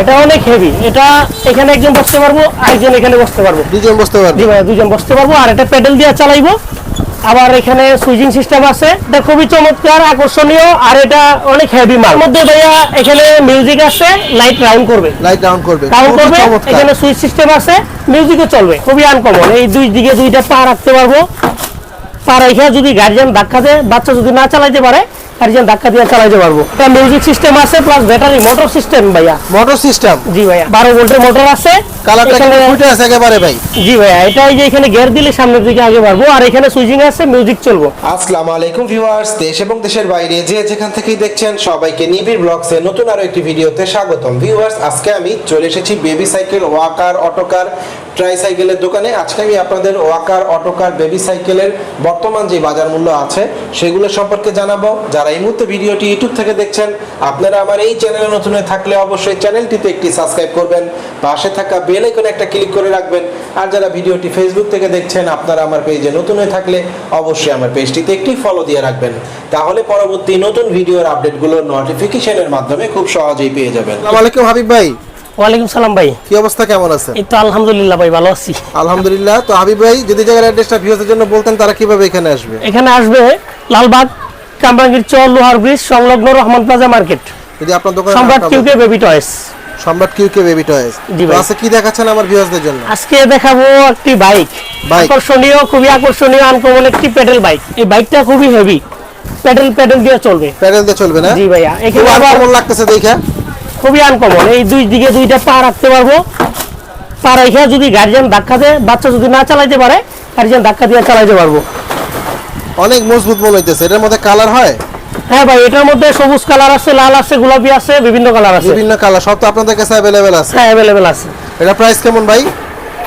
এটা অনেক হেভি এটা এখানে একজন বসতে পারব আরেকজন এখানে বসতে পারব। দুজন বসতে পারবে। জি ভাই দুজন বসতে পারব আর এটা প্যাডেল দিয়ে চালাইবো। আবার এখানে সুইচিং সিস্টেম আছে। এটা খুবই চমৎকার আকর্ষণীয় আর এটা অনেক হেভি মাল। মধ্যে ভাইয়া এখানে মিউজিক আছে লাইট রাউন্ড করবে। লাইট ডাউন করবে। রাউন্ড করবে এখানে সুইচ সিস্টেম আছে মিউজিকও চলবে খুবই আনকমন এই দুই দিকে দুইটা পা রাখতে পারব। পা রেখে যদি গার্জিয়ান ধাক্কা দেয় বাচ্চা যদি না চালাইতে পারে গার্জিয়ান ধাক্কা দিয়ে চালাইতে পারব। এটা মিউজিক সিস্টেম আছে প্লাস ব্যাটারি মোটর সিস্টেম ভাইয়া। মোটর সিস্টেম জি ভাইয়া বারো ভোল্টের মোটর আছে। কালারটা ফুটে আছে একেবারে ভাই? জি ভাইয়া এটা এই যে এখানে গিয়ার দিলে সামনের দিকে আগে বাড়বো আর এখানে সুইচিং আছে মিউজিক চলবো। আসসালামু আলাইকুম ভিউয়ার্স দেশ এবং দেশের বাইরে যে যেখান থেকেই দেখছেন সবাইকে নিবিড় ব্লগসে নতুন আরও একটি ভিডিওতে স্বাগতম। ভিউয়ার্স আজকে আমি চলে এসেছি বেবি সাইকেল ওয়াকার অটোকার দোকানে। আজকে আমি আপনাদের ওয়াকার অটোকার বেবি সাইকেলের বর্তমান যে বাজার মূল্য আছে সেগুলো সম্পর্কে জানাব। যারা এই মুহূর্তে ভিডিওটি ইউটিউব থেকে দেখছেন আপনারা আমার এই চ্যানেলে নতুন হয়ে থাকলে অবশ্যই চ্যানেলটিতে একটি সাবস্ক্রাইব করবেন পাশে থাকা বেল আইকনে একটা ক্লিক করে রাখবেন আর যারা ভিডিওটি ফেসবুক থেকে দেখছেন আপনারা আমার পেজে নতুন হয়ে থাকলে অবশ্যই আমার পেজটিতে একটি ফলো দিয়ে রাখবেন। তাহলে পরবর্তী নতুন ভিডিওর আপডেটগুলো নোটিফিকেশনের মাধ্যমে খুব সহজেই পেয়ে যাবেন। আসসালামু আলাইকুম হাবিব ভাই। ওয়ালাইকুম সালাম ভাই। কি অবস্থা কেমন আছেন? এই তো আলহামদুলিল্লাহ ভাই ভালো আছি। আলহামদুলিল্লাহ। তো হাবিব ভাই যদি জায়গার অ্যাড্রেসটা ভিউয়ারদের জন্য বলতেন তারা কীভাবে এখানে আসবে? এখানে আসবে লালবাগ কামরাঙ্গীর চর লোহার ব্রিজ সংলগ্ন রহমান প্লাজা মার্কেট। যদি আপনার দোকানে সম্রাট কিউকে বেবি টয়েস। সম্রাট কিউকে বেবি টয়েস। আচ্ছা কি দেখাচ্ছেন আমার ভিউয়ারদের জন্য? আজকে দেখাবো একটি বাইক। বাইক। আকর্ষণীয় খুবই আকর্ষণীয় আনকমন একটি পেডেল বাইক। এই বাইকটা খুবই হেভি পেডেল পেডেল দিয়ে চলবে। প্যাডেল দিয়ে চলবে না? জি ভাইয়া এখানে আবার লাগতেছে দেখা। খুবই আনকমন এই দুই দিকে দুইটা পা রাখতে পারব। পা রেখে যদি গার্জিয়ান ধাক্কা দেয় বাচ্চা যদি না চালাইতে পারে গার্জিয়ান ধাক্কা দিয়ে চালাইতে পারব। অনেক মজবুত মনে হইতেছে। এটার মধ্যে কালার হয়? হ্যাঁ ভাই এটার মধ্যে সবুজ কালার আছে লাল আছে গোলাপি আছে বিভিন্ন কালার আছে। বিভিন্ন কালার সব তো আপনাদের কাছে অ্যাভেলেবেল আছে। হ্যাঁ অ্যাভেলেবেল আছে। এটা প্রাইস কেমন ভাই?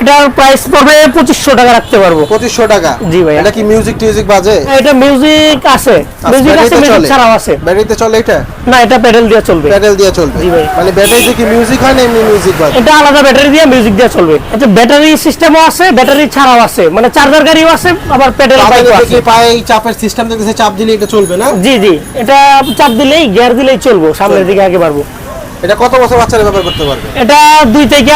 এটার প্রাইস পড়বে পঁচিশশো টাকা রাখতে পারব। পঁচিশশো টাকা? জি ভাইয়া। এটা কি মিউজিক টিউজিক বাজে? এটা মিউজিক আছে। মিউজিক আছে মিউজিক ছাড়াও আছে। ব্যাটারিতে চলে এটা? না এটা প্যাডেল দিয়ে চলবে। প্যাডেল দিয়ে চলবে। জি ভাই। মানে ব্যাটারিতে কি মিউজিক হয় না এমনি মিউজিক বাজে? এটা আলাদা ব্যাটারি দিয়ে মিউজিক দিয়ে চলবে। আচ্ছা ব্যাটারি সিস্টেমও আছে ব্যাটারি ছাড়াও আছে। মানে চার্জার গাড়িও আছে আবার প্যাডেল বাইকও আছে। পায়ে চাপের সিস্টেম দেখতেছে চাপ দিলে এটা চলবে না? জি জি। এটা চাপ দিলেই গিয়ার দিলেই চলবো। সামনের দিকে আগে বাড়বো। এটা কত বছর বাচ্চারা ব্যবহার করতে পারবে? এটা দুই থেকে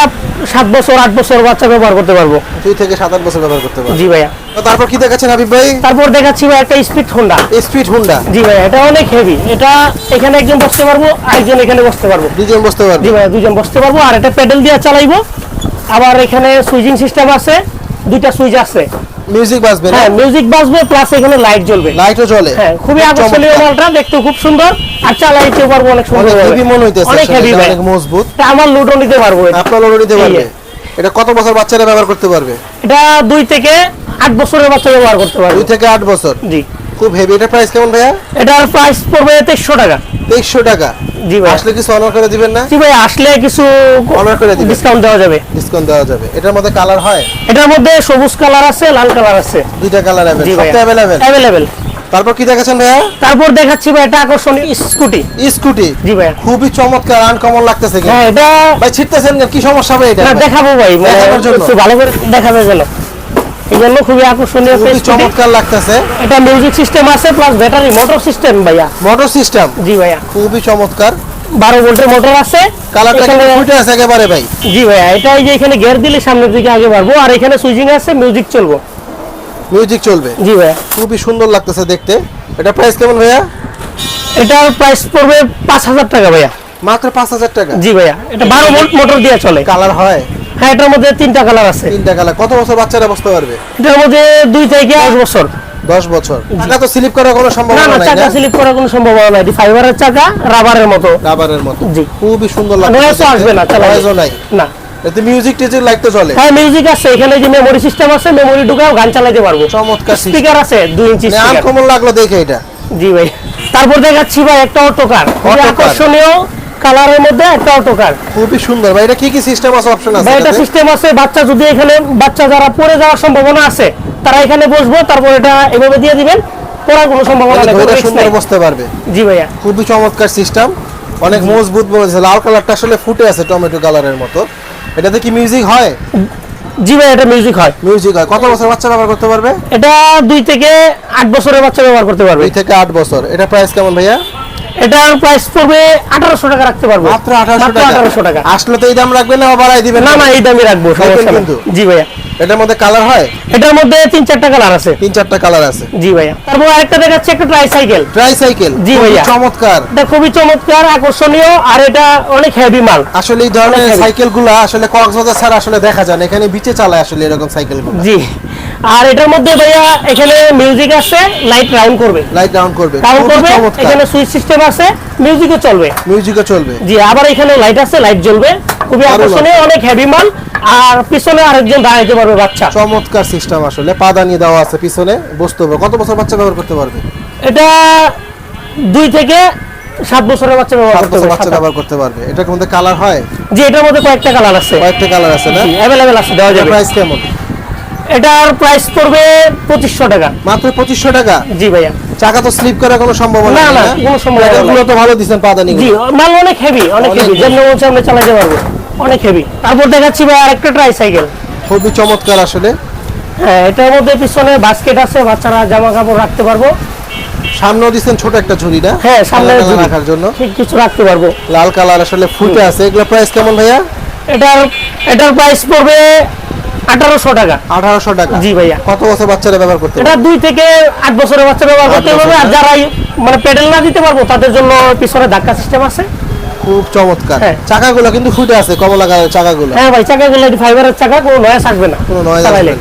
সাত বছর আট বছর বাচ্চা ব্যবহার করতে পারব। দুই থেকে সাত আট বছর ব্যবহার করতে পারব। জি ভাইয়া। তারপর কি দেখাচ্ছেন হাবিব ভাই? তারপর দেখাচ্ছি ভাই একটা স্পিড হোন্ডা স্পিড হুন্ডা জি ভাইয়া এটা অনেক হেভি এটা এখানে একজন বসতে পারব আরেকজন এখানে বসতে পারব। দুজন বসতে পারব। জি ভাইয়া দুজন বসতে পারব আর এটা প্যাডেল দিয়ে চালাইবো। আবার এখানে সুইচিং সিস্টেম আছে দুইটা সুইচ আছে। মিউজিক বাজবে হ্যাঁ মিউজিক বাজবে প্লাস এখানে লাইট জ্বলবে। লাইটও জ্বলে। হ্যাঁ খুবই আকর্ষণীয় মালটা দেখতে খুব সুন্দর। আর চালাইতে পারব অনেক সুন্দর হেভি মনে হইতেছে অনেক হেভি অনেক মজবুত। তা আমার লুডো নিতে পারব। আপনার লুডো নিতে পারবে। এটা কত বছর বাচ্চারা ব্যবহার করতে পারবে? এটা দুই থেকে আট বছরের বাচ্চা ব্যবহার করতে পারবে। দুই থেকে আট বছর? জি। খুব হেভি এটা প্রাইস কেমন ভাইয়া? এটার প্রাইস পড়বে তেইশশো টাকা। তেইশশো টাকা? জি ভাই আসলে কিছু অনার করে দিবেন না? জি ভাই আসলে কিছু Honor করে দিবেন। ডিসকাউন্ট দেওয়া যাবে। ডিসকাউন্ট দেওয়া যাবে। এটার মধ্যে কালার হয়? এটার মধ্যে সবুজ কালার আছে লাল কালার আছে। দুইটা কালার ভাই সবটা অ্যাভেলেবল অ্যাভেলেবেল তারপর কি দেখাচ্ছেন ভাইয়া? তারপর দেখাচ্ছি ভাই এটা আকর্ষণীয় স্কুটি। স্কুটি? জি ভাই খুবই চমৎকার আনকমন লাগতেছে কিন্তু। হ্যাঁ এটা ভাই ছিটতেছেন? কি সমস্যা ভাই এটা? না, দেখাবো ভাই মানে দেখানোর জন্য। একটু ভালো করে দেখাবে যেন। এই জন্য খুবই আকর্ষণীয় একটা চমৎকার লাগতেছে। এটা মিউজিক সিস্টেম আছে প্লাস ব্যাটারি মোটর সিস্টেম ভাইয়া। মোটর সিস্টেম জি ভাইয়া। খুবই চমৎকার। বারো ভোল্টের মোটর আছে। কালারটা ফুটে আছে একেবারে ভাই। জি ভাইয়া এটা এই যে এখানে গিয়ার দিলে সামনের দিকে আগে বাড়বো আর এখানে সুইচিং আছে মিউজিক চলবো। মিউজিক চলবে। জি ভাইয়া। খুবই সুন্দর লাগতেছে দেখতে। এটা প্রাইস কেমন ভাইয়া? এটার প্রাইস পড়বে পাঁচ হাজার টাকা ভাইয়া। মাত্র পাঁচ হাজার টাকা। জি ভাইয়া এটা বারো ভোল্ট মোটর দিয়ে চলে। কালার হয়। হ্যাঁ এটার মধ্যে তিনটা কালার আছে। তিনটা কালার কত বছর বাচ্চারা বসতে পারবে? এটার মধ্যে দুই থেকে দশ বছর। দশ বছর। টাকা তো স্লিপ করার কোনো সম্ভাবনা না নাই চাকা স্লিপ করার কোনো সম্ভাবনা নাই। ফাইবারের চাকা রাবারের মতো। রাবারের মতো। জি। খুবই সুন্দর নয়েজও লাগছে আসবে না। নয়েজও নাই। না। এতে মিউজিক টিউজিক লাইট তো চলে হ্যাঁ মিউজিক আছে। এখানে যে মেমোরি সিস্টেম আছে মেমোরি ঢুকাও গান চালাতে পারব। চমৎকার স্পিকার আছে দুই ইঞ্চি স্পিকার আনকমন লাগল দেখে এটা। জি ভাই। তারপর দেখাচ্ছি ভাই একটা খুবই Autocar। আকর্ষণীয় কালারের মধ্যে একটা অটোকার খুবই সুন্দর। ভাই এটা কি কি সিস্টেম আছে? অপশন আছে ভাই এটা সিস্টেম আছে বাচ্চা যদি এখানে বাচ্চা যারা পড়ে যাওয়ার সম্ভাবনা আছে তারা এখানে বসবো তারপর এটা এভাবে দিয়ে দিবেন পড়ার কোনো সম্ভাবনা নেই risk সুন্দর বসতে পারবে। জি ভাইয়া। খুবই চমৎকার সিস্টেম অনেক মজবুত বলেছে লাল কালারটা আসলে ফুটে আছে টমেটো কালারের মতো। এটাতে কি মিউজিক হয়? জি ভাই এটা মিউজিক হয়। মিউজিক হয়। কত বছর বাচ্চা ব্যবহার করতে পারবে? এটা দুই থেকে আট বছরের বাচ্চা ব্যবহার করতে পারবে। দুই থেকে আট বছর। এটা প্রাইস কেমন ভাইয়া? এটার প্রাইস পড়বে আঠারোশো টাকা রাখতে পারব। মাত্র আঠারোশো টাকা। আসলে তো এই দাম রাখবেন না বাড়াই দিবেন না না এই দামই রাখব সমস্যা কিন্তু। জি ভাইয়া। এটার মধ্যে কালার হয়? এটার মধ্যে তিন চারটা কালার আছে। তিন চারটা কালার আছে। জি ভাইয়া। তারপর আরেকটা দেখাচ্ছে একটা ট্রাইসাইকেল ট্রাইসাইকেল জি ভাইয়া। চমৎকার। এটা খুবই চমৎকার আকর্ষণীয় আর এটা অনেক হেভি মাল। আসলে এই ধরনের অনেক সাইকেলগুলা আসলে কক্সবাজার ছাড়া আসলে দেখা যায় না। এখানে বিচে চালায় আসলে এরকম সাইকেলগুলো। জি। আর এটার মধ্যে ভাইয়া এখানে মিউজিক আছে লাইট রাউন্ড করবে। লাইট রাউন্ড করবে। রাউন্ড করবে এখানে সুইচ সিস্টেম আছে মিউজিকও চলবে। মিউজিকও চলবে। জি আবার এখানে লাইট আছে লাইট জ্বলবে। খুবই আকর্ষণীয় অনেক হেভি মাল। আর পিছনে আরেকজন দাঁড়াইতে পারবে বাচ্চা। চমৎকার সিস্টেম আসলে পাদানি দেওয়া আছে পিছনে বসতে হবে। কত বছর বাচ্চা ব্যবহার করতে পারবে? এটা দুই থেকে সাত বছরের বাচ্চা ব্যবহার করতে পারবে বাচ্চা ব্যবহার করতে পারবে। এটার মধ্যে কালার হয়? জি এটার মধ্যে কয়েকটা কালার আছে। কয়েকটা কালার আছে না? অ্যাভেলেবেল আছে দেওয়া যাবে। প্রাইস কেমন? এটার প্রাইস পড়বে পঁচিশশো টাকা। মাত্র পঁচিশশো টাকা? জি ভাইয়া। চাকা তো স্লিপ করার কোনো সম্ভাবনা না, না, কোনো সম্ভাবনা এগুলো তো ভালো দিচ্ছেন পাদানি জি মাল অনেক হেভি অনেক হেভি। যেমন বলছে আমরা চালাতে পারব। অনেক হেভি তারপর দেখাচ্ছি ভাই আরেকটা ট্রাইসাইকেল খুবই চমৎকার আসলে। হ্যাঁ এটার মধ্যে পিছনে বাস্কেট আছে বাচ্চারা জামা কাপড় রাখতে পারব। সামনেও দিচ্ছেন ছোট একটা ঝুড়ি না? হ্যাঁ সামনে। রাখার জন্য। কিছু রাখতে পারব। লাল কালার আসলে ফুটে আছে। এগুলো প্রাইস কেমন ভাইয়া? এটার এটার প্রাইস পড়বে আঠারোশো টাকা। আঠারোশো টাকা। জি ভাইয়া। কত বছর বাচ্চারা ব্যবহার করতে এটা দুই থেকে আট বছরের বাচ্চা ব্যবহার করতে পারবে। আর। যারা মানে পেডেল না দিতে পারব তাদের জন্য পিছনে ধাক্কা সিস্টেম আছে। খুব চমৎকার। হ্যাঁ। চাকাগুলো কিন্তু ফুটে আছে কমলা কালার চাকাগুলো। হ্যাঁ ভাই চাকাগুলো এটি ফাইবারের চাকা কোনো নয়েস আসবে না। কোনো। আসবে না।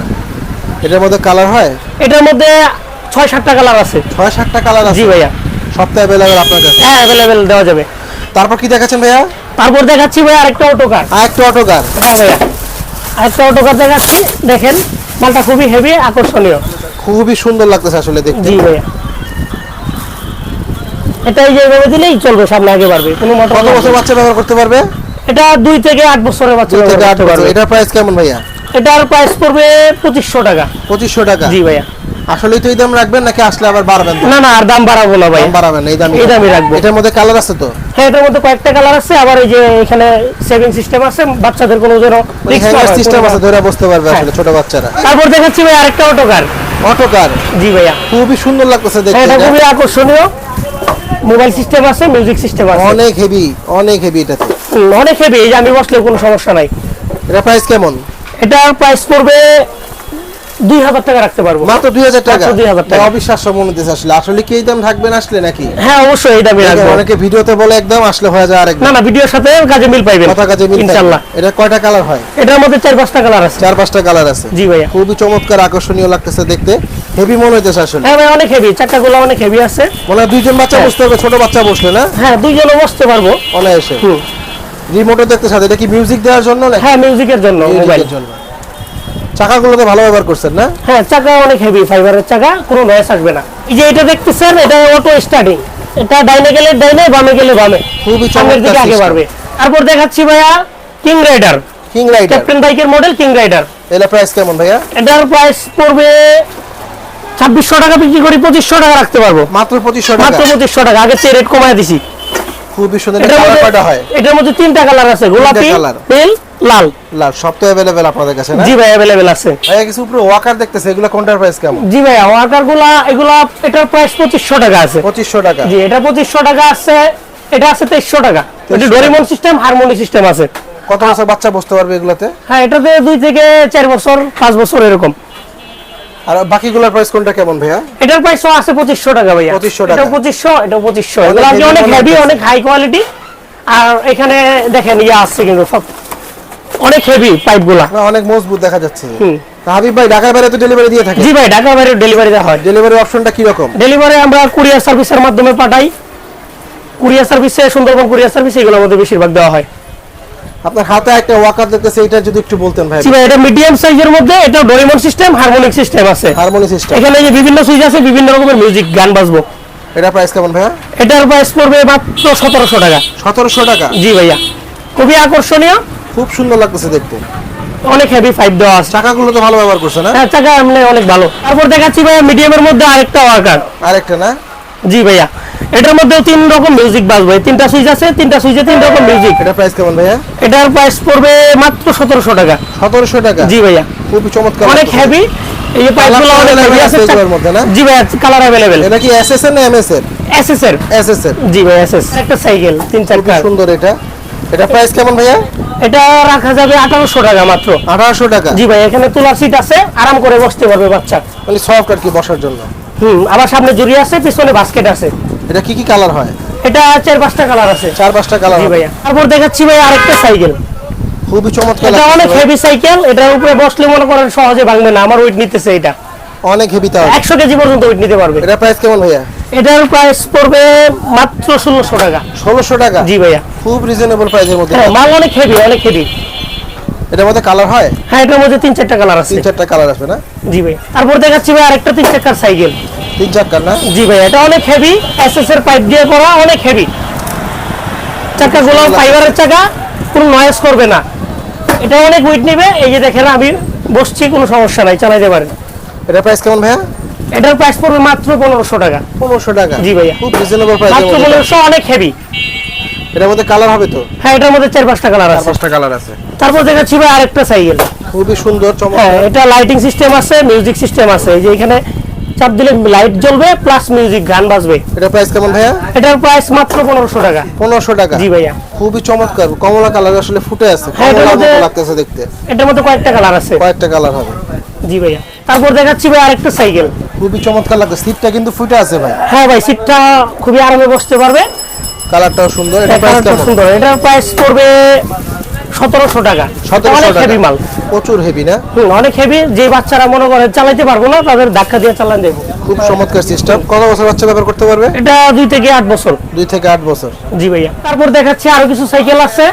এটার মধ্যে কালার হয়? এটার মধ্যে ছয় সাতটা কালার আছে। ছয় সাতটা কালার আছে? জি ভাইয়া। সপ্তাহে অ্যাভেলেবেল আপনার কাছে? হ্যাঁ অ্যাভেলেবেল দেওয়া যাবে। তারপর কি দেখাচ্ছেন ভাইয়া? তারপর দেখাচ্ছি ভাইয়া আরেকটা অটো কার আর একটা অটো কার হ্যাঁ ভাইয়া। আরেকটা অটো কার দেখাচ্ছি। দেখেন মালটা খুবই হেভি আকর্ষণীয়। খুবই সুন্দর লাগতেছে আসলে দেখতে। জি ভাইয়া। এটা এই যে দিলেই চলবে সামনে আগে পারবে কোনো মোটর কত বছর বাচ্চা ব্যবহার করতে পারবে? এটা দুই থেকে আট বছরের বাচ্চা ব্যবহার করতে বছর। পারবে। এটার প্রাইস কেমন ভাইয়া? এটার প্রাইস পড়বে পঁচিশশো টাকা। পঁচিশশো টাকা। জি ভাইয়া। আসলেই তো এই দাম রাখবেন নাকি আসলে আবার বাড়বেন? না না আর দাম বাড়াবো না ভাই। বাড়াবেন এই দামই এই দামই রাখব। এটার মধ্যে কালার আছে তো? হ্যাঁ এটার মধ্যে কয়েকটা কালার আছে আবার এই যে এখানে সেভিং সিস্টেম আছে বাচ্চাদের কোনো যেন সিস্টেম আছে ধরে বসতে পারবে হ্যাঁ। আসলে ছোট বাচ্চারা। তারপর দেখাচ্ছি ভাই আরেকটা অটো কার অটো কার জি ভাইয়া। খুবই সুন্দর লাগতেছে হ্যাঁ দেখতে এটা এটা। খুবই আকর্ষণীয়। মোবাইল সিস্টেম আছে মিউজিক সিস্টেম আছে। অনেক হেভি অনেক হেভি এটাতে। অনেক হেভি এই যে আমি বসলেও কোনো সমস্যা নাই। এটা প্রাইস কেমন? এটার প্রাইস পড়বে দুই হাজার টাকা রাখতে পারব। মাত্র দুই হাজার টাকা? মাত্র 2000 টাকা। অবিশ্বাস্য মনে হচ্ছে আসলে। আসলে কি এই দাম থাকবেন আসলে নাকি? হ্যাঁ অবশ্যই এই দামে রাখব অনেকে ভিডিওতে বলে একদম আসলে হয়ে যায় আরেক না না ভিডিওর সাথে কাজে মিল পাইবেন। কথা কাজে মিল থাকে। এটা কয়টা কালার হয়? এটার মধ্যে চার পাঁচটা কালার আছে। চার পাঁচটা কালার আছে। জি ভাইয়া। খুবই চমৎকার আকর্ষণীয় লাগতেছে দেখতে। হেভি মনে হইতেছে আসলে। হ্যাঁ ভাই অনেক হেভি চাকাগুলো অনেক হেভি আছে। মনে দুইজন বাচ্চা হ্যাঁ। বসতে হবে ছোট বাচ্চা বসলে না? হ্যাঁ দুইজনও বসতে পারব। অনায়াসে। হুম। রিমোটও দেখতে সাথে। এটা কি মিউজিক দেওয়ার জন্য হ্যাঁ মিউজিকের জন্য মোবাইল মিউজিকের জন্য। চাকাগুলো তো ভালো ব্যবহার করছেন না? হ্যাঁ চাকা অনেক হেভি ফাইবারের চাকা কোনো নয়েস আসবে না। এই যে এটা দেখতেছেন এটা অটো স্টার্টিং এটা ডাইনে গেলে ডাইনে বামে গেলে বামে। খুবই সামনের দিকে চমৎকার আগে বাড়বে। তারপর দেখাচ্ছি ভাইয়া king rider king rider captain বাইকের মডেল কিং রাইডার এলা প্রাইস কেমন ভাইয়া? এটার প্রাইস পড়বে ছাব্বিশশো টাকা বিক্রি করি পঁচিশশো টাকা রাখতে পারব। মাত্র পঁচিশশো টাকা। মাত্র পঁচিশশো টাকা আগে চেয়ে রেট কমায় দিছি। খুবই সুন্দর এটার কালার মধ্যে কয়টা হয়। এটার মধ্যে তিনটা কালার আছে গোলাপি। পেল লাল। লাল সব তো অ্যাভেলেবেল আপনাদের কাছে না? জি ভাই অ্যাভেলেবেল আছে। ভাইয়া কিছু উপরে ওয়াকার দেখতেছে এগুলো কোনটার প্রাইস কেমন? জি ভাই ওয়াকারগুলা এগুলা এটার প্রাইস পঁচিশশো টাকা আছে। পঁচিশশো টাকা। জি এটা পঁচিশশো টাকা আছে এটা আছে তেইশশো টাকা। এটা ডোরিমন সিস্টেম হারমোনি সিস্টেম আছে। কত বছর বাচ্চা বসতে পারবে এগুলাতে? হ্যাঁ এটাতে দুই থেকে চার বছর পাঁচ বছর এরকম। আর বাকিগুলোর প্রাইস কোনটা কেমন ভাইয়া? এটার প্রাইসও আছে পঁচিশশো টাকা ভাইয়া। 2500 টাকা। এটা পঁচিশশো এটা পঁচিশশো। অনেক এগুলো আপনি অনেক হেভি অনেক হাই কোয়ালিটি আর এখানে দেখেন ইয়ে আসছে কিন্তু সব। অনেক হেভি পাইপগুলা না, অনেক মজবুত দেখা যাচ্ছে। হুম। হাবিব ভাই ঢাকায় বাইরে তো ডেলিভারি দিয়ে থাকে? জি ভাই ঢাকা বাইরে ডেলিভারি দেওয়া হয়। ডেলিভারি অপশনটা কি রকম ডেলিভারি আমরা কুরিয়ার সার্ভিসের মাধ্যমে পাঠাই। কুরিয়ার সার্ভিসে সুন্দরবন কুরিয়ার সার্ভিস এগুলোর মধ্যে বেশিরভাগ দেওয়া হয়। আপনার হাতে একটা ওয়াকার দেখতেছে এটা যদি একটু বলতেন ভাই। জি ভাই এটা মিডিয়াম সাইজের মধ্যে এটা ডোরিমন সিস্টেম হারমোনিক সিস্টেম আছে। হারমোনি সিস্টেম এখানে যে বিভিন্ন সুইচ আছে বিভিন্ন রকমের মিউজিক গান বাজবো। এটা প্রাইস কেমন ভাইয়া? এটার প্রাইস পড়বে মাত্র সতেরোশো টাকা। সতেরোশো টাকা? জি ভাইয়া। খুবই আকর্ষণীয়। খুব সুন্দর লাগতেছে দেখতে। অনেক হেভি ফাইভ দেওয়া আছে। চাকাগুলো তো ভালো ব্যবহার করছে না? হ্যাঁ চাকা এমনি অনেক ভালো। তারপর দেখাচ্ছি ভাইয়া মিডিয়ামের মধ্যে আরেকটা ওয়াকার আরেকটা না? জি ভাইয়া। এটার মধ্যেও তিন রকম মিউজিক বাজবে তিনটা সুইচ আছে তিনটা সুইচে তিন রকম মিউজিক এটা প্রাইস কেমন ভাইয়া? এটার প্রাইস পড়বে মাত্র সতেরোশো টাকা। সতেরোশো টাকা? জি ভাইয়া। খুবই চমৎকার। অনেক হেভি এই পাইপগুলো অনেক হেভি আছে মধ্যে? জি ভাইয়া কালার অ্যাভেলেবেল এটা কি এস এস এর না এম এস এর এসএস এর এসএস এর জি ভাই এসএস একটা সাইকেল তিন খুবই চারটা সুন্দর এটা। এটা প্রাইস কেমন ভাইয়া? এটা রাখা যাবে আঠারোশো টাকা মাত্র। আঠারোশো টাকা। জি ভাই এখানে তোলার সিট আছে আরাম করে বসতে পারবে বাচ্চা। মানে সফট আর কি বসার জন্য। হুম আবার সামনে জুড়ি আছে পিছনে বাস্কেট আছে। এটা কি কি কালার হয়? এটা চার পাঁচটা কালার আছে। চার পাঁচটা কালার জি ভাইয়া। তারপর দেখাচ্ছি ভাই আরেকটা সাইকেল খুবই চমৎকার এটা অনেক হেভি সাইকেল এটার উপরে বসলে মনে করেন সহজে ভাঙবে না আমার ওয়েট নিতেছে এটা। অনেক হেভি তাও। একশো কেজি পর্যন্ত ওয়েট নিতে পারবে। এটা প্রাইস কেমন ভাইয়া? এটার প্রাইস পড়বে মাত্র ষোলোশো টাকা। ষোলোশো টাকা? জি ভাইয়া। খুব রিজনেবল প্রাইসের মধ্যে। হ্যাঁ মাল অনেক হেভি অনেক হেভি এটার মধ্যে কালার হয়? হ্যাঁ এটার মধ্যে তিন চারটা কালার আছে। তিন চারটা কালার আসবে না? জি ভাই। তারপর দেখাচ্ছি ভাই আরেকটা তিন চাকার সাইকেল তিন চারটার না? জি ভাই এটা অনেক হেভি এসএস এর পাইপ দিয়ে করা অনেক হেভি চাকাগুলো ফাইবারের চাকা কোনো নয়েজ করবে না। এটা অনেক ওয়েট নেবে এই যে দেখেন আমি বসছি কোনো সমস্যা নাই চালাইতে পারেন। এটা প্রাইস কেমন ভাইয়া? এটার প্রাইস পড়বে মাত্র পনেরোশো টাকা। পনেরোশো টাকা। জি ভাইয়া। খুব রিজনেবল প্রাইসের মাত্র পনেরোশো অনেক হেভি এটার মধ্যে কালার হবে তো? হ্যাঁ এটার মধ্যে চার পাঁচটা কালার আছে। পাঁচটা কালার আছে। তারপর দেখাচ্ছি ভাই আরেকটা সাইকেল। খুবই সুন্দর হ্যাঁ চমৎকার এটা লাইটিং সিস্টেম আছে মিউজিক সিস্টেম আছে। এই যে এখানে চাপ দিলে লাইট জ্বলবে প্লাস মিউজিক গান বাজবে। এটার প্রাইস কেমন ভাইয়া? এটার প্রাইস মাত্র পনেরোশো টাকা। পনেরোশো টাকা। জি ভাইয়া। খুবই চমৎকার। কমলা কালার আসলে ফুটে আছে হ্যাঁ, কমলার মতো লাগতেছে দেখতে। এটার মধ্যে কয়েকটা কালার আছে। কয়েকটা কালার হবে। জি ভাইয়া। তারপর দেখাচ্ছি ভাই আরেকটা সাইকেল। খুবই চমৎকার লাগছে। সিটটা কিন্তু ফুটে আছে ভাই। হ্যাঁ ভাই সিটটা খুবই আরামে বসতে পারবে। কালারটাও সুন্দর এটা হ্যাঁ, প্রাইস কালারটা কেমন? সুন্দর। এটার প্রাইস পড়বে সতেরোশো টাকা। অনেক হেভি মাল। প্রচুর হেভি না? অনেক হেভি যে বাচ্চারা মনে করে চালাইতে পারব না তাদের ধাক্কা দিয়ে চালান দেবো। খুব চমৎকার সিস্টেম কত বছর বাচ্চা ব্যবহার করতে পারবে? এটা দুই থেকে আট বছর। দুই থেকে আট বছর। জি ভাইয়া। তারপর দেখাচ্ছি আরও কিছু সাইকেল আছে।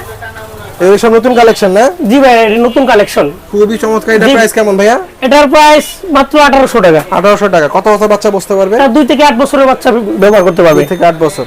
এই সব নতুন কালেকশন না? জি ভাইয়া এটা নতুন কালেকশন খুবই চমৎকার। এটা প্রাইস কেমন ভাইয়া? এটার প্রাইস মাত্র আঠারোশো টাকা। আঠারোশো টাকা। কত বছর বাচ্চা বসতে পারবে? দুই থেকে আট বছরের বাচ্চা ব্যবহার করতে পারবে। দুই থেকে আট বছর।